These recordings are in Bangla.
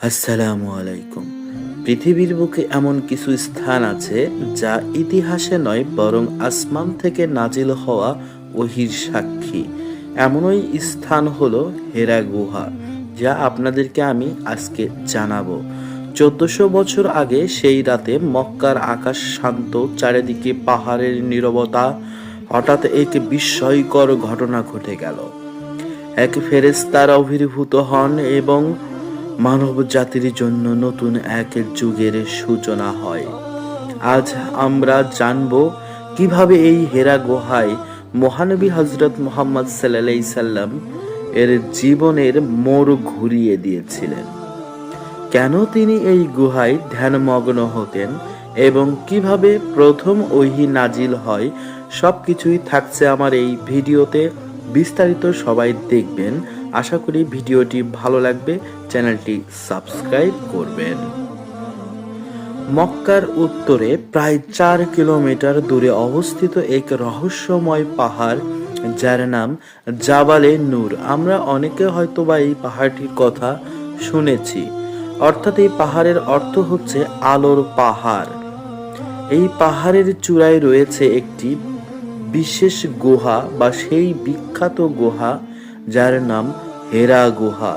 আসসালামু আলাইকুম। পৃথিবীর বুকে এমন কিছু স্থান আছে যা ইতিহাসে নয়, বরং আসমান থেকে নাজিল হওয়া ওহির সাক্ষী। এমনই স্থান হলো হেরা গুহা, যা আপনাদেরকে আমি আজকে জানাব। চোদ্দশো বছর আগে সেই রাতে মক্কার আকাশ শান্ত, চারিদিকে পাহাড়ের নীরবতা হঠাৎ এক বিস্ময়কর ঘটনা ঘটে গেল। এক ফেরেস্তার আবির্ভূত হন এবং মানব জাতির জন্য নতুন এক যুগের সূচনা হয়। আজ আমরা জানব কীভাবে এই হেরা গুহায় মহানবী হজরত মোহাম্মদ সাল্লাহ সাল্লাম এর জীবনের মোড় ঘুরিয়ে দিয়েছিলেন। কেন তিনি এই গুহায় ধ্যানমগ্ন হতেন এবং কীভাবে প্রথম ওহি নাজিল হয়, সবকিছুই থাকছে আমার এই ভিডিওতে। বিস্তারিত সবাই দেখবেন। আশা করি ভিডিওটি ভালো লাগবে। চ্যানেলটি সাবস্ক্রাইব করবেন। মক্কার উত্তরে প্রায় চার কিলোমিটার দূরে অবস্থিত এক রহস্যময় পাহাড়, যার নাম জাবালে নূর। আমরা অনেকে হয়তো বা এই পাহাড়টির কথা শুনেছি। অর্থাৎ এই পাহাড়ের অর্থ হচ্ছে আলোর পাহাড়। এই পাহাড়ের চূড়ায় রয়েছে একটি বিশেষ গুহা বা সেই বিখ্যাত গুহা যার নাম হেরা গুহা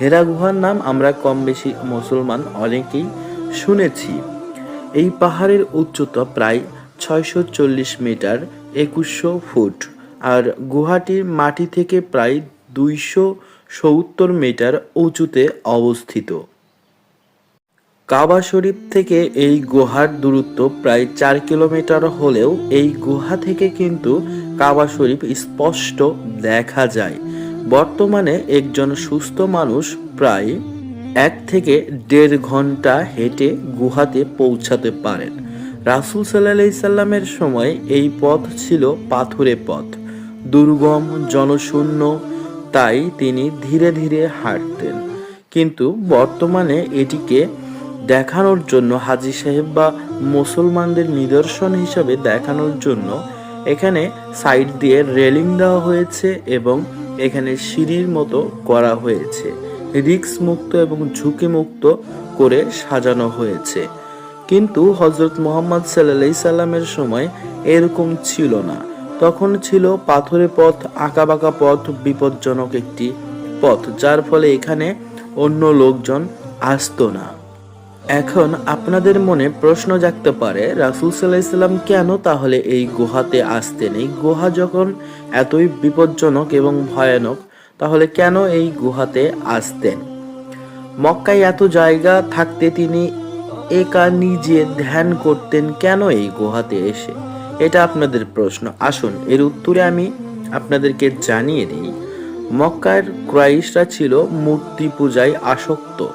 হেরা গুহার নাম আমরা কম বেশি মুসলমান অনেকেই শুনেছি। এই পাহাড়ের উচ্চতা প্রায় ছয়শো চল্লিশ মিটার, একুশশো ফুট, আর গুহাটির মাটি থেকে প্রায় দুইশো সত্তর মিটার উঁচুতে অবস্থিত। কাবা শরীফ থেকে এই গুহার দূরত্ব প্রায় চার কিলোমিটার হলেও এই গুহা থেকে কিন্তু কাবা শরীফ স্পষ্ট দেখা যায়। বর্তমানে একজন সুস্থ মানুষ প্রায় এক থেকে দেড় ঘণ্টা হেঁটে গুহাতে পৌঁছাতে পারেন। রাসুল সাল্লাহ সাল্লামের সময় এই পথ ছিল পাথুরে পথ। দুর্গম, জনশূন্য, তাই তিনি ধীরে ধীরে হাঁটতেন। কিন্তু বর্তমানে এটিকে দেখানোর জন্য হাজি সাহেব বা মুসলমানদের নিদর্শন হিসাবে দেখানোর জন্য এখানে সাইড দিয়ে রেলিং দেওয়া হয়েছে এবং এখানে সিঁড়ির মতো করা হয়েছে। রিক্স মুক্ত এবং ঝুঁকি মুক্ত করে সাজানো হয়েছে। কিন্তু হজরত মোহাম্মদ সাল্লাহ সাল্লামের সময় এরকম ছিল না। তখন ছিল পাথরে পথ, আঁকাবাঁকা পথ, বিপজ্জনক একটি পথ, যার ফলে এখানে অন্য লোকজন আসতো না। এখন আপনাদের মনে প্রশ্ন জাগতে পারে, রাসুল সাল্লাহ সাল্লাম কেন তাহলে এই গুহাতে আসতেন? এই গুহা যখন এতই বিপজ্জনক এবং ভয়ানক, তাহলে কেন এই গুহাতে আসতেন? মক্কায় এত জায়গা থাকতে তিনি একা নিজে ধ্যান করতেন কেন এই গুহাতে এসে? এটা আপনাদের প্রশ্ন। আসুন, এর উত্তরে আমি আপনাদেরকে জানিয়ে দিই। মক্কার ক্রাইশরা ছিল মূর্তি পূজায় আসক্ত।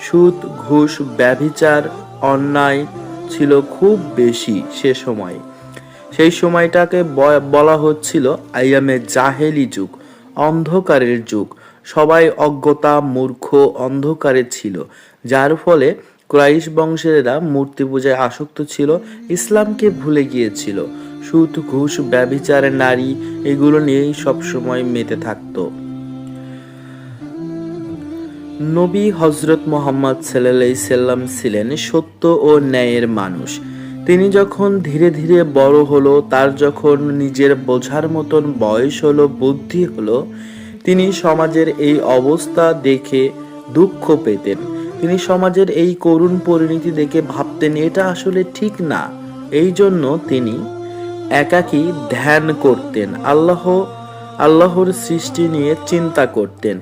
সুদ, ঘুষ, ব্যভিচার, অন্যায় ছিল খুব বেশি সে সময়। সেই সময়টাকে বলা হচ্ছিল আইয়ামে জাহেলি যুগ, অন্ধকারের যুগ। সবাই অজ্ঞতা, মূর্খ, অন্ধকারে ছিল। যার ফলে ক্রাইশ বংশেরা মূর্তি পূজায় আসক্ত ছিল, ইসলামকে ভুলে গিয়েছিল। সুদ, ঘুষ, ব্যভিচার, নারী, এগুলো নিয়েই সবসময় মেতে থাকতো। নবী হজরত মোহাম্মদ সাল্লাহ সাল্লাম ছিলেন সত্য ও ন্যায়ের মানুষ। তিনি যখন ধীরে ধীরে বড় হলো, তার যখন নিজের বোঝার মতন বয়স হলো, বুদ্ধি হলো, তিনি সমাজের এই অবস্থা দেখে দুঃখ পেতেন। তিনি সমাজের এই করুণ পরিণতি দেখে ভাবতেন, এটা আসলে ঠিক না। এই জন্য তিনি একাকী ধ্যান করতেন, আল্লাহ, আল্লাহর সৃষ্টি নিয়ে চিন্তা করতেন।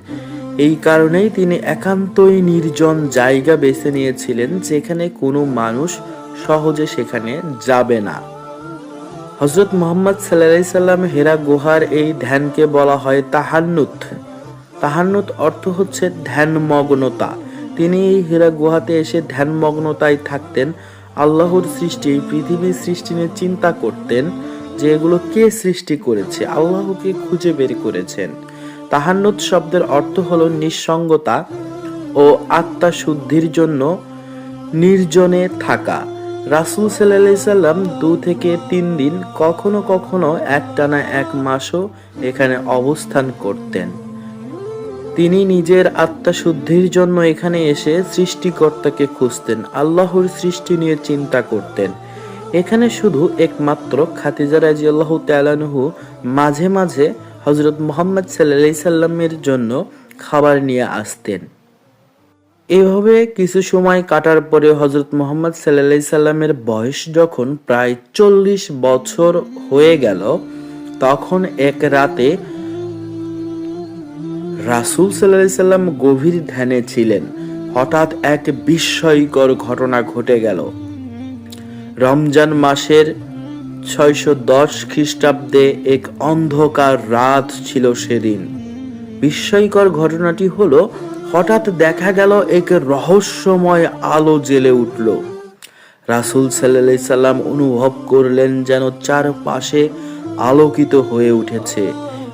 এই কারণেই তিনি একান্তই নির্জন জায়গা বেছে নিয়েছিলেন যেখানে কোনো মানুষ সহজে সেখানে যাবে না। হজরত মোহাম্মদ সাল্লাহ সাল্লাম হেরা গুহার এই ধ্যানকে বলা হয় তাহান্নুত। তাহান্নুত অর্থ হচ্ছে ধ্যানমগ্নতা। তিনি এই হেরা গুহাতে এসে ধ্যানমগ্নতায় থাকতেন, আল্লাহর সৃষ্টি, পৃথিবীর সৃষ্টি নিয়ে চিন্তা করতেন যে এগুলো কে সৃষ্টি করেছে, আল্লাহকে খুঁজে বের করেছেন। তাহান্নুত শব্দের অর্থ হল নিঃসঙ্গতা ও আত্মা শুদ্ধির জন্য নির্জনে থাকা। রাসুল সাল্লাম দু থেকে তিন দিন কখনো কখনো একটানা এক মাসও এখানে অবস্থান করতেন। তিনি নিজের আত্মাশুদ্ধির জন্য এখানে এসে সৃষ্টিকর্তাকে খুঁজতেন, আল্লাহর সৃষ্টি নিয়ে চিন্তা করতেন। এখানে শুধু একমাত্র খাতিজা রাজিয়াল্লাহ তালানহু মাঝে মাঝে হজরত মোহাম্মদ সাল্লাহ সাল্লামের জন্য খাবার নিয়ে আসতেন। এভাবে কিছু সময় কাটার পরে হজরত মোহাম্মদ সাল্লাহ সাল্লামের বয়স যখন প্রায় চল্লিশ বছর হয়ে গেল, তখন এক রাতে রাসুল সাল্লাহ সাল্লাম গভীর ধ্যানে ছিলেন। হঠাৎ এক বিস্ময়কর ঘটনা ঘটে গেল। রমজান মাসের ছয়শো দশ খ্রিস্টাব্দে এক অন্ধকার রাত ছিল সেদিন। বিস্ময়কর ঘটনাটি হলো, হঠাৎ দেখা গেল এক রহস্যময় আলো জেলে উঠল। রাসুল সাল্লাহ সাল্লাম অনুভব করলেন যেন চারপাশে আলোকিত হয়ে উঠেছে।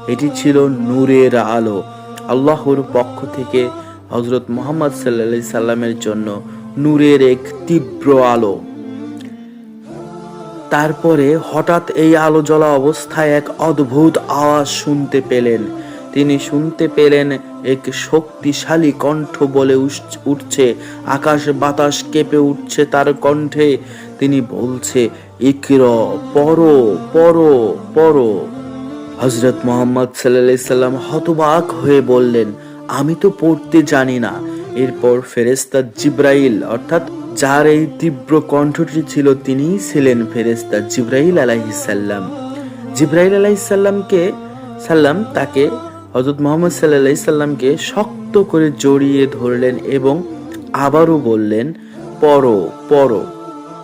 এটি ছিল নূরের আলো, আল্লাহর পক্ষ থেকে হজরত মোহাম্মদ সাল্লাহ সাল্লামের জন্য নূরের এক তীব্র আলো। তারপরে হঠাৎ এই আলো জ্বলা অবস্থায় এক অদ্ভুত আওয়াজ শুনতে পেলেন। তিনি শুনতে পেলেন এক শক্তিশালী কণ্ঠ বলে উঠছে। আকাশ বাতাস কেঁপে উঠছে তার কণ্ঠে। তিনি বলছে, ইকর, পড়ো পড়ো পড়ো। হজরত মোহাম্মদ সাল্লাহ সাল্লাম হতবাক হয়ে বললেন, আমি তো পড়তে জানি না। এরপর ফেরেস্তা জিব্রাইল, অর্থাৎ যার এই তীব্র কণ্ঠটি ছিল তিনি ছিলেন ফেরেস্তা জিব্রাইল আলাইহিসাল্লাম জিব্রাইল আলাইহিসাল্লামকে সাল্লাম তাকে হজরত মোহাম্মদ সাল্লাহ সাল্লামকে শক্ত করে জড়িয়ে ধরলেন এবং আবারও বললেন, পড়ো পড়ো।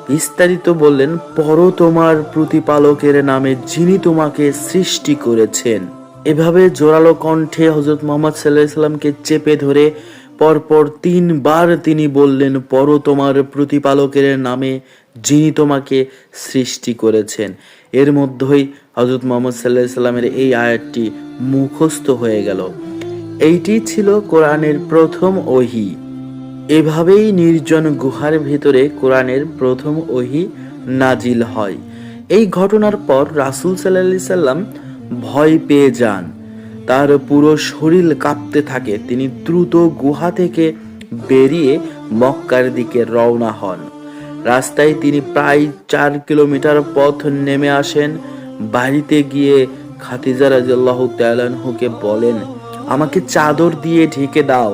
বিস্তারিত বললেন পর তোমার প্রতিপালকের নামে যিনি তোমাকে সৃষ্টি করেছেন। এভাবে জোরালো কণ্ঠে হজরত মোহাম্মদ সাল্লাহ সাল্লামকে চেপে ধরে পরপর তিনবার তিনি বললেন, পর তোমার প্রতিপালকের নামে যিনি তোমাকে সৃষ্টি করেছেন। এর মধ্যেই হজরত মোহাম্মদ সাল্লাহ সাল্লামের এই আয়াতটি মুখস্থ হয়ে গেল। এইটি ছিল কোরআনের প্রথম ওহি। এভাবেই নির্জন গুহার ভেতরে কোরআনের প্রথম ওহি নাজিল হয়। এই ঘটনার পর রাসুল সাল্লাহ সাল্লাম ভয় পেয়ে যান। তার পুরো শরীর কাঁপতে থাকে। তিনি দ্রুত গুহা থেকে বেরিয়ে মক্কার দিকে রওনা হন। রাস্তায় তিনি প্রায় চার কিলোমিটার পথ নেমে আসেন। বাড়িতে গিয়ে খাতিজা রাজিয়াল্লাহ তালানহুকে বলেন, আমাকে চাদর দিয়ে ঢেকে দাও।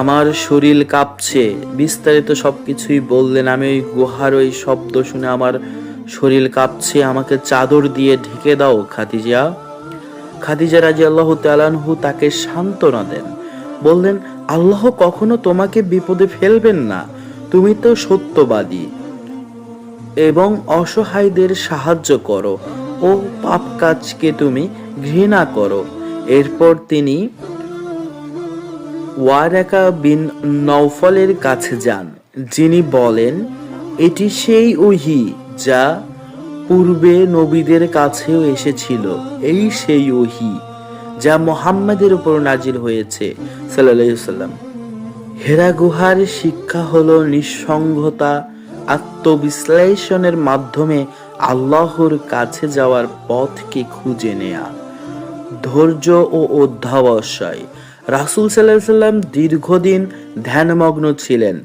আমার শরীর কাঁপছে। বিস্তারিত সব কিছুই বললেন। আমি ওই গুহার ওই শব্দ শুনে আমার শরীর কাঁপছে। আমাকে চাদর দিয়ে ঢেকে দাও খাদিজা। খাদিজা রাজি আল্লাহ তালানহু তাকে সান্ত্বনা দেন। বললেন, আল্লাহ কখনো তোমাকে বিপদে ফেলবেন না। তুমি তো সত্যবাদী এবং অসহায়দের সাহায্য করো ও পাপ কাজকে তুমি ঘৃণা করো। এরপর তিনি ওয়ারাকা বিন নৌফলের কাছে যান, যিনি বলেন, এটি সেই ওহি যা পূর্বে নবীদের কাছেও এসেছিল এই সেই ওহি যা মোহাম্মদের উপর নাজিল হয়েছে সাল্লাম হেরা গুহার শিক্ষা হলো নিঃসঙ্গতা, আত্মবিশ্লেষণের মাধ্যমে আল্লাহর কাছে যাওয়ার পথকে খুঁজে নেয়া। ধৈর্য ও অধ্যাবসায়। রাসুল সাল্লাহ সাল্লাম দীর্ঘদিন ধ্যানমগ্ন ছিলেন,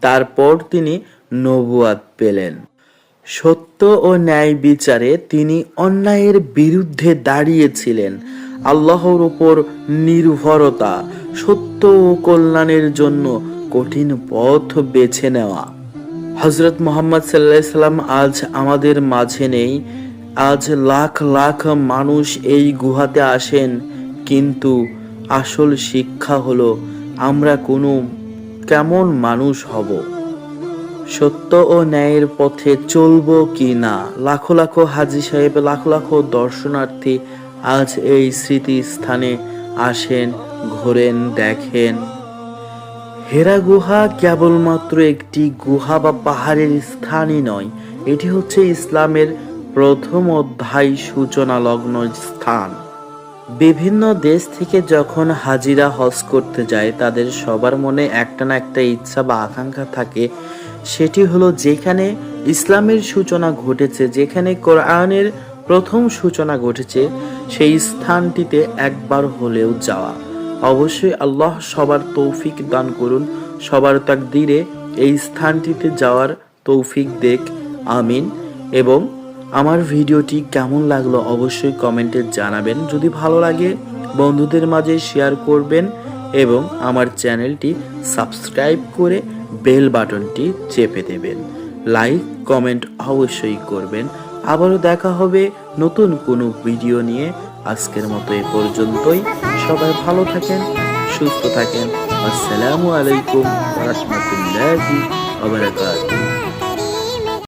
তারপর তিনি নবুয়াত পেলেন। সত্য ও ন্যায় বিচারে তিনি অন্যায়ের বিরুদ্ধে দাঁড়িয়েছিলেন। আল্লাহর উপর নির্ভরতা, সত্য ও কল্যাণের জন্য কঠিন পথ বেছে নেওয়া। হজরত মোহাম্মদ সাল্লাহ সাল্লাম আজ আমাদের মাঝে নেই। আজ লাখ লাখ মানুষ এই গুহাতে আসেন, কিন্তু আসল শিক্ষা হলো, আমরা কোনো কেমন মানুষ হব? সত্য ও ন্যায়ের পথে চলবো কি না? লাখো লাখো হাজি সাহেব, লাখো লাখো দর্শনার্থী আজ এই স্মৃতি স্থানে আসেন, ঘোরেন, দেখেন। হেরা গুহা কেবলমাত্র একটি গুহা বা পাহাড়ের স্থানই নয়, এটি হচ্ছে ইসলামের প্রথম অধ্যায় সূচনা লগ্ন স্থান। বিভিন্ন দেশ থেকে যখন হাজিরা হজ করতে যায়, তাদের সবার মনে একটা না একটা ইচ্ছা বা আকাঙ্ক্ষা থাকে সেটি হলো যেখানে ইসলামের সূচনা ঘটেছে, যেখানে কোরআনের প্রথম সূচনা ঘটেছে, সেই স্থানটিতে একবার হলেও যাওয়া। অবশ্যই আল্লাহ সবার তৌফিক দান করুন, সবার তাক তাকদিরে এই স্থানটিতে যাওয়ার তৌফিক দেখ, আমিন। এবং আমার ভিডিওটি কেমন লাগল অবশ্যই কমেন্টে জানাবেন। যদি ভালো লাগে, বন্ধুদের মাঝে শেয়ার করবেন। এবং আমার চ্যানেলটি সাবস্ক্রাইব করে বেল বাটনটি চেপে দেবেন। লাইক, কমেন্ট অবশ্যই করবেন। আবারও দেখা হবে নতুন কোনো ভিডিও নিয়ে। আজকের মতো এ পর্যন্তই। সবাই ভালো থাকেন, সুস্থ থাকেন। আসসালামু আলাইকুম রহমতুল্লাহি